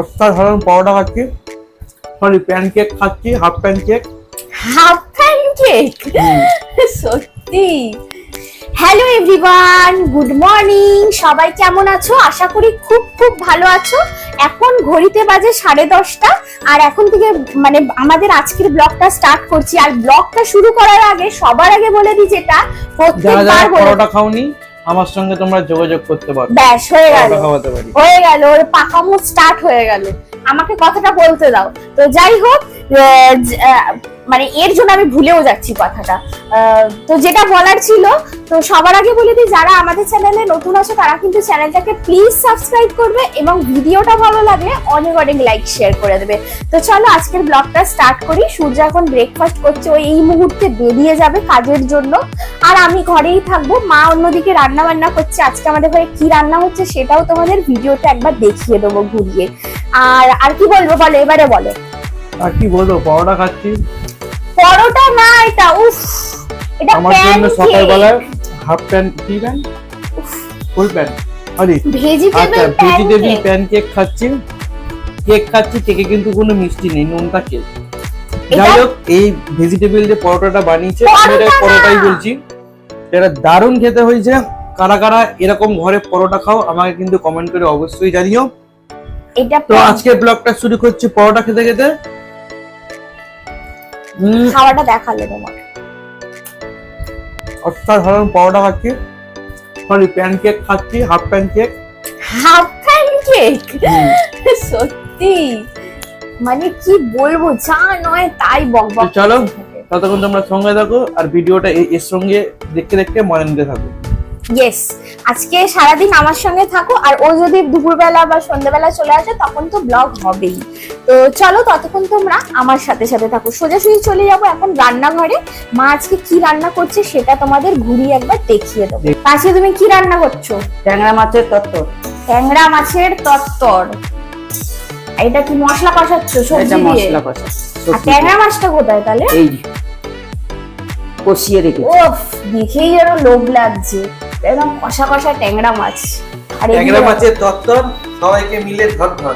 অসাধারণ পরোটা খাচ্ছি sorry pancake খাচ্ছি হাফ প্যানকেক হাফ প্যানকেক সত্যি। হ্যালো এভরিওয়ান গুড মর্নিং সবাই কেমন আছো? আশা করি খুব খুব ভালো আছো। এখন ঘড়িতে বাজে সাড়ে দশটা আর এখন থেকে মানে আমাদের আজকের ব্লগটা স্টার্ট করছি। আর ব্লগটা শুরু করার আগে সবার আগে বলে দিই যেটা প্রত্যেকবার পরোটা খাওনি আমার সঙ্গে তোমরা যোগাযোগ করতে পারো। ব্যাস হয়ে গেল। হয়ে গেল ওর পাকামো স্টার্ট হয়ে গেল। আমাকে কথাটা বলতে দাও। তো যাই হোক মানে এর জন্য আমি ভুলেও যাচ্ছি কথাটা। তো যেটা বলার ছিল, তো সবার আগে বলে দিই, যারা আমাদের চ্যানেলে নতুন আছে, তারা কিন্তু চ্যানেলটাকে প্লিজ সাবস্ক্রাইব করবে এবং ভিডিওটা ভালো লাগলে অনেক অনেক লাইক শেয়ার করে দেবে। তো চলো, আজকের ব্লগটা স্টার্ট করি। সূর্য এখন ব্রেকফাস্ট করছে ওই এই মুহূর্তে বেরিয়ে যাবে কাজের জন্য। আর আমি ঘরেই থাকব। মা অন্যদিকে রান্না বান্না করছে। আজকে আমাদের ঘরে কি রান্না হচ্ছে সেটাও তোমাদের ভিডিওতে একবার দেখিয়ে দেবো ঘুরিয়ে। আর আর কি বলব বলো, এবারে বলো। আর কি বলব, পরোটা খাচ্ছি। পরোটা না এটা উফ এটা আমার জন্য। সকালবেলায় হাফ প্যান কি প্যান ফুল প্যান আচ্ছা ভেজিটেবল ভেজিটেবল প্যানকেক প্যানকেক খাচ্ছি। কেক খাচ্ছি কেকে কিন্তু কোনো মিষ্টি নেই নুনটা কেক যাই হোক এই ভেজিটেবল যে পরোটাটা বানিয়েছে এটা পরোটাই বলছি। এটা দারুণ খেতে হয়েছে। কারা কারা এরকম ঘরে পরোটা খাও আমাকে কিন্তু কমেন্ট করে অবশ্যই জানিও। এটা তো আজকে ব্লগটা শুরু করছি পরোটা খেতে খেতে। খাওয়াটা দেখালে তোমার অসাধারণ পরোটা খাচ্ছি সরি প্যানকেক খাচ্ছি হাফ প্যানকেক হাফ প্যানকেক সত্যি? মানে কি বলব যা নয় তাই বক বক চলো। ততক্ষণ তোমরা সঙ্গে থাকো আর ভিডিওটা এর সঙ্গে দেখতে দেখতে মনে নিতে থাকো। ইয়েস আজকে সারাদিন আমার সঙ্গে থাকো আর ও যদি দুপুরবেলা বা সন্ধ্যেবেলা চলে আসে তখন তো ব্লগ হবেই। তো চলো ততক্ষণ তোমরা আমার সাথে সাথে থাকো। সোজাসুজি চলে যাব এখন রান্নাঘরে। মা আজকে কি রান্না করছে সেটা তোমাদের ঘুরিয়ে একবার দেখিয়ে দেবো। আজকে তুমি কি রান্না করছ? ট্যাংরা মাছের তত্ত্ব ট্যাংরা মাছের তত্তর। এটা কি মশলা কষাচ্ছ? সবজি দিয়ে? আর ট্যাংরা মাছটা কোথায় তাহলে? কষিয়ে ওফ দেখেই যেন লোভ লাগছে। একদম কষা কষা ট্যাংরা মাছ। আর ট্যাংরা মাছের তত্তর সবাইকে মিলে ধর ধর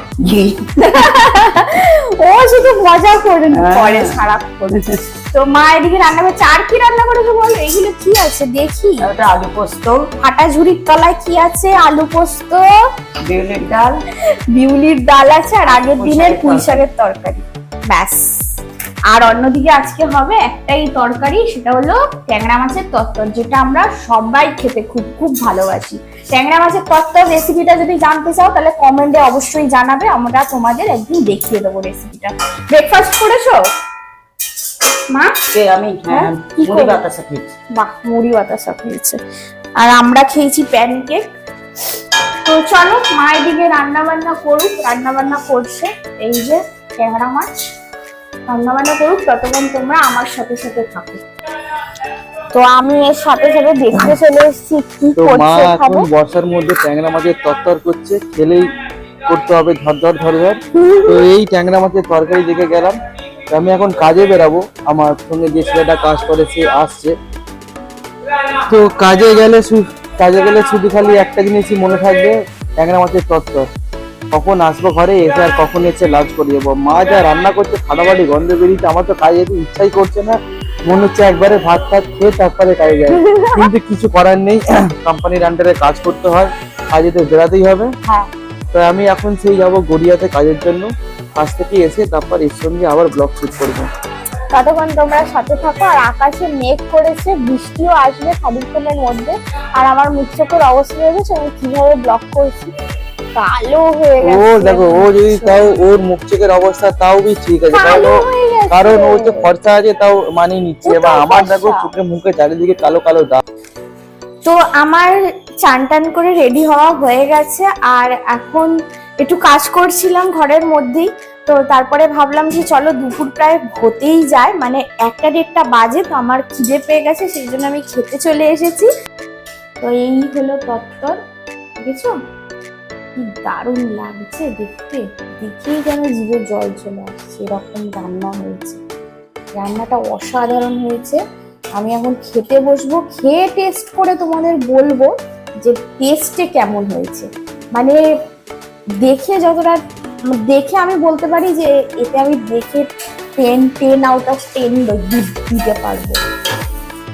ও শুধু মজা করে হ্যাঁ। করে তো মা এদিকে রান্না করছে আর কি রান্না করেছ বলো? এগুলো কি আছে? দেখি। ওটা আলু পোস্ত। ফাটা ঝুড়ির তলায় কি আছে? আলু পোস্ত। বিউলির ডাল। বিউলির ডাল আছে আর আগের দিনের পুঁই শাকের তরকারি। ব্যাস। আর অন্যদিকে আজকে হবে একটাই তরকারি সেটা হলো ট্যাংরা মাছের তত্তর যেটা আমরা সবাই খেতে খুব খুব ভালোবাসি। ট্যাংরা মাছের তত্তর রেসিপিটা যদি জানতে চাও তাহলে কমেন্টে অবশ্যই জানাবে আমরা তোমাদের একদিন দেখিয়ে দেবো রেসিপিটা ব্রেকফাস্ট করেছ? মা? আমি হ্যাঁ হ্যাঁ, কি মুড়ি বাতাসা খেয়েছি। বাহ মুড়ি বাতাসা খেয়েছে। আর আমরা খেয়েছি প্যানকেক তো চলো মা এদিকে রান্না বান্না করুক রান্না বান্না করছে এই যে ট্যাংরা মাছ। রান্না বান্না করুক ততক্ষণ তোমরা আমার সাথে সাথে থাকো। তো আমি এর সাথে সাথে দেখতে চলে এসেছি কি তো মা করছে এখন বর্ষার মধ্যে ট্যাংরা মাছের তরতর করছে খেলেই করতে হবে ধর ধর ধর ধর। তো এই ট্যাংরা মাছের তরকারি দেখে গেলাম তো আমি এখন কাজে বেরাবো আমার সঙ্গে যে ছেলেটা কাজ করে সে আসছে। তো কাজে গেলে কাজে গেলে শুধু খালি একটা জিনিসই মনে থাকবে ট্যাংরা মাছের তরতর। কখন আসব ঘরে এসে আর কখন এসে লাঞ্চ করে যাব মা যা রান্না করছে ফাটাফাটি গন্ধ বেরিয়েছে আমার তো কাজে যেতে ইচ্ছাই করছে না মনে হচ্ছে একবারে ভাত টাত খেয়ে তারপরে কাজে যায় কিন্তু কিছু করার নেই কোম্পানির আন্ডারে কাজ করতে হয় কাজে তো বেরাতেই হবে। হ্যাঁ। তো আমি এখন সেই যাব গড়িয়াতে কাজের জন্য কাজ থেকে এসে তারপর এর সঙ্গে আবার ব্লগ শুট করব। ততক্ষণ তোমরা সাথে থাকো আর আকাশে মেঘ করেছে বৃষ্টিও আসবে খানিকক্ষণের মধ্যে আর আমার মুখ চোখের অবস্থা দেখেছ আমি কীভাবে ব্লক করছি। কালো হয়ে ও দেখো ও যদি তাও ওর মুখ চোখের অবস্থা তাও বি ঠিক আছে। কারণ গেছে। কারণ ও যে খরচা আছে তাও মানিয়ে নিচ্ছে। এবার আমার দেখো চোখে মুখে চারিদিকে কালো কালো দাগ। তো আমার চান টান করে রেডি হওয়া হয়ে গেছে। আর এখন একটু কাজ করছিলাম ঘরের মধ্যেই। তো তারপরে ভাবলাম যে চলো দুপুর প্রায় হতেই যায়। মানে একটা দেড়টা বাজে তো আমার খিদে পেয়ে গেছে সেই জন্য আমি খেতে চলে এসেছি। তো এই হলো তত্তর। দেখেছ? কি দারুণ লাগছে দেখতে। দেখেই যেন জিভে জল চলে আসছে, এরকম রান্না হয়েছে। রান্নাটা অসাধারণ হয়েছে। আমি এখন খেতে বসবো, খেয়ে টেস্ট করে তোমাদের বলব যে টেস্টে কেমন হয়েছে। মানে দেখে যতটা, দেখে আমি বলতে পারি যে এতে আমি দেখে ten ten out of ten দিতে পারব।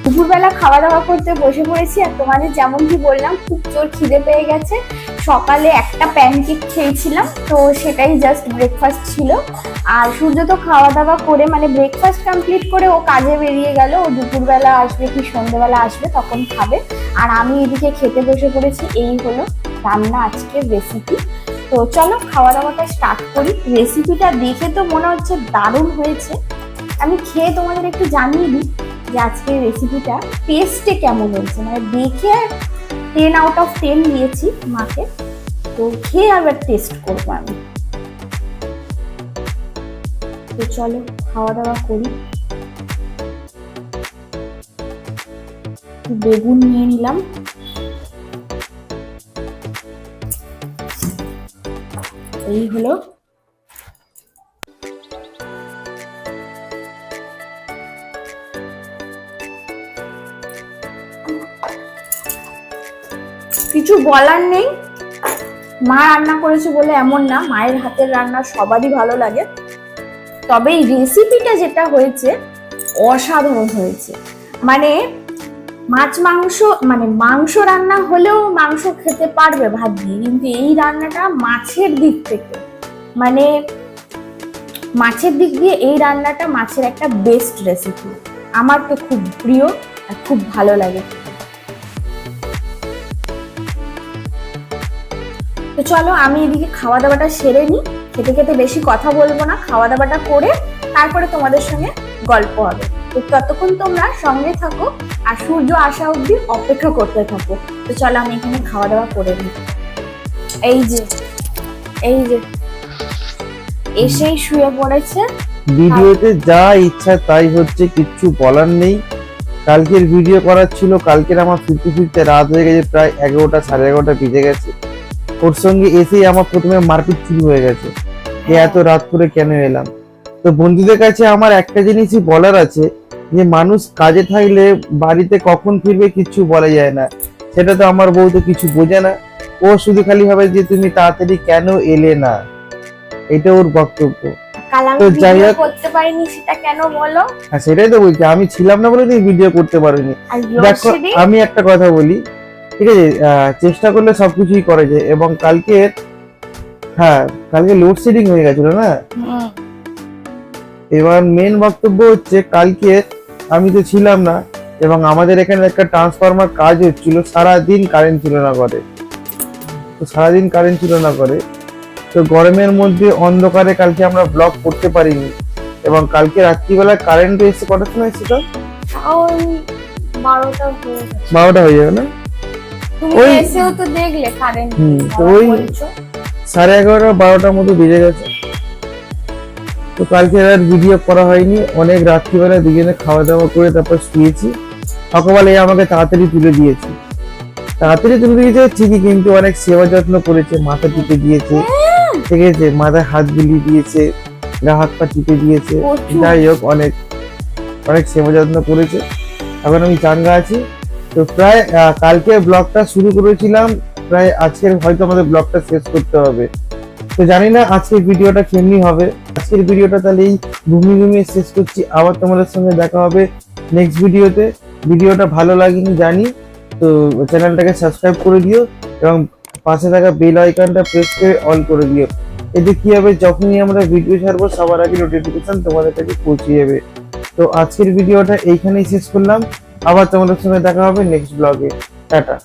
দুপুরবেলা খাওয়া দাওয়া করতে বসে পড়েছি আর তোমাদের যেমন কি বললাম, খুব জোর খিদে পেয়ে গেছে। সকালে একটা প্যানকেক খেয়েছিলাম, তো সেটাই জাস্ট ব্রেকফাস্ট ছিল। আর সূর্য তো খাওয়া দাওয়া করে মানে ব্রেকফাস্ট কমপ্লিট করে ও কাজে বেরিয়ে গেল। ও দুপুরবেলা আসবে কি সন্ধ্যেবেলা আসবে, তখন খাবে। আর আমি এদিকে খেতে বসে পড়েছি, এই হলো রান্না আজকের রেসিপি তো চলো খাওয়া দাওয়াটা স্টার্ট করি। রেসিপিটা দেখে তো মনে হচ্ছে দারুণ হয়েছে। আমি খেয়ে তোমাদের একটু জানিয়ে দিই যে আজকের রেসিপিটা টেস্টে কেমন হয়েছে। মানে দেখে টেন আউট অফ টেন দিয়েছি মাকে তো খেয়ে আবার টেস্ট করব আমি। তো চলো খাওয়া দাওয়া করি বেগুন নিয়ে নিলাম। এই হলো কিছু বলার নেই। মা রান্না করেছে বলে এমন না, মায়ের হাতের রান্না সবারই ভালো লাগে। তবে এই রেসিপিটা যেটা হয়েছে, অসাধারণ হয়েছে। মানে মাছ মাংস মানে মাংস রান্না হলেও মাংস খেতে পারবে ভাত দিয়ে কিন্তু এই রান্নাটা মাছের দিক থেকে মানে মাছের দিক দিয়ে এই রান্নাটা মাছের একটা বেস্ট রেসিপি আমার তো খুব প্রিয় আর খুব ভালো লাগে। চলো, আমি এদিকে খাওয়া দাওয়াটা সেরে নিই। খেতে খেতে বেশি কথা বলব না খাওয়া দাওয়াটা করে তারপরে তোমাদের সঙ্গে গল্প হবে। তো ততক্ষণ তোমরা সঙ্গে থাকো আর সূর্য আসা অবধি অপেক্ষা করতে থাকো। তো চলো, আমি এখানে খাওয়া দাওয়া করে নিই। এই যে এই যে, এসেই শুয়ে পড়েছে। ভিডিওতে যা ইচ্ছা তাই হচ্ছে, কিচ্ছু বলার নেই। কালকের ভিডিও করার ছিল, কালকের আমার ফিরতে ফিরতে রাত হয়ে গেছে, প্রায় এগারোটা, সাড়ে এগারোটা বেজে গেছে। ওর সঙ্গে এসেই আমার প্রথমে মারপিট শুরু হয়ে গেছে। যে এত রাত করে কেন এলাম? তো বন্ধুদের কাছে আমার একটা জিনিসই বলার আছে যে মানুষ কাজে থাকলে বাড়িতে কখন ফিরবে কিচ্ছু বলা যায় না। সেটা তো আমার বউ তো কিছু বোঝে না। ও শুধু খালি ভাবে যে তুমি তাড়াতাড়ি কেন এলে না? এটা ওর বক্তব্য। তো যাই হোক- করতে পারিনি সেটা কেন বলো? হ্যাঁ সেটাই তো বলছি। আমি ছিলাম না বলে তুমি ভিডিও করতে পারোনি। দেখো আমি একটা কথা বলি। ঠিক আছে চেষ্টা করলে সব কিছুই করা যায় এবং কালকে হ্যাঁ কালকে লোডশেডিং হয়ে গেছিল না? এবার মেন বক্তব্য হচ্ছে কালকে আমি তো ছিলাম না এবং আমাদের এখানে একটা ট্রান্সফরমার কাজ হচ্ছিল সারাদিন কারেন্ট ছিল না করে তো সারাদিন কারেন্ট ছিল না করে তো গরমের মধ্যে অন্ধকারে কালকে আমরা ব্লক করতে পারিনি এবং কালকে রাত্রিবেলা কারেন্ট এসে কটার সময় এসেছিল বারোটা হয়ে যাবে না? ওই- এসেও তো দেখলে কারেন্ট ওই- সাড়ে এগারোটা বারোটার মতো বেজে গেছে। তো কালকে আর ভিডিও করা হয়নি অনেক রাত্রিবেলা দুজনে খাওয়া দাওয়া করে তারপর শুয়েছি। আমাকে তাড়াতাড়ি তুলে দিয়েছে। তাড়াতাড়ি তুলে দিয়েছে ঠিকই কিন্তু অনেক সেবা যত্ন করেছে মাথা টিপে দিয়েছে। ঠিক আছে মাথায় হাত বুলিয়ে দিয়েছে গা হাত পা টিপে দিয়েছে। যাই হোক অনেক অনেক সেবা যত্ন করেছে। এখন আমি চাঙ্গা আছি। তো প্রায় কালকে ব্লগটা শুরু করেছিলাম। প্রায় আজকের হয়তো আমাদের ব্লগটা শেষ করতে হবে। তো জানি না আজকের ভিডিওটা কেমনি হবে। আজকের ভিডিওটা তাহলে এই ঘুমিয়ে ঘুমিয়ে শেষ করছি। আবার তোমাদের সঙ্গে দেখা হবে নেক্সট ভিডিওতে। ভিডিওটা ভালো লাগেনি জানি, তো চ্যানেলটাকে সাবস্ক্রাইব করে দিও এবং পাশে থাকা বেল আইকনটা প্রেস করে অল করে দিও। এতে কি হবে, যখনই আমরা ভিডিও ছাড়বো, সবার আগে নোটিফিকেশন তোমাদের কাছে পৌঁছে যাবে। তো আজকের ভিডিওটা এইখানেই শেষ করলাম। আবার তোমাদের সঙ্গে দেখা হবে নেক্সট ব্লগে টাটা।